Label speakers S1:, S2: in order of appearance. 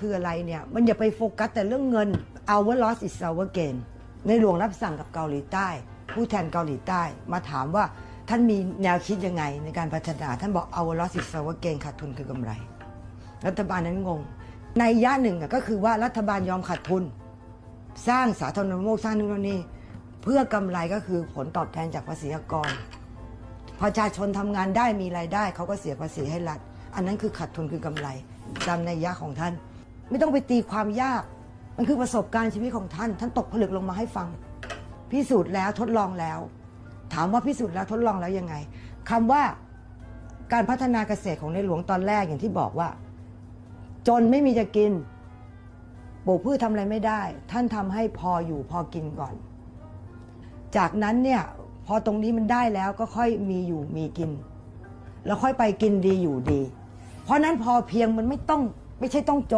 S1: คืออะไรเนี่ย มันอย่าไปโฟกัสแต่เรื่องเงิน our loss is our gain ในหลวงรับสั่งกับเกาหลีใต้ ผู้แทนเกาหลีใต้ มาถามว่าท่านมีแนวคิดยังไงในการพัฒนา ท่านบอก our loss is our gain ขาดทุนคือกำไร รัฐบาลนั้นงง ในยะหนึ่งก็คือว่ารัฐบาลยอมขาดทุน สร้างสาธารณูปโภคสร้างนู่นนนนี่เพื่อกำไรก็คือผลตอบแทนจากภาษีอากรประชาชนทำงานได้มีรายได้เขาก็เสียภาษีให้รัฐ อันนั้นคือขาดทุนคือกำไรตามในยะของท่าน ไม่ต้องไปตีความยาก มันคือประสบการณ์ชีวิตของท่าน ท่านตกผลึกลงมาให้ฟัง พิสูจน์แล้วทดลองแล้ว ถามว่าพิสูจน์แล้วทดลองแล้วยังไงคำว่าการพัฒนาเกษตรของในหลวงตอนแรกอย่างที่บอกว่า จนไม่มีจะกินปลูกพืชทำอะไรไม่ได้ ท่านทำให้พออยู่พอกินก่อน จากนั้นเนี่ยพอตรงนี้มันได้แล้วก็ค่อยมีอยู่มีกิน แล้วค่อยไปกินดีอยู่ดี เพราะนั้นพอเพียงมันไม่ต้องไม่ใช่ต้องจน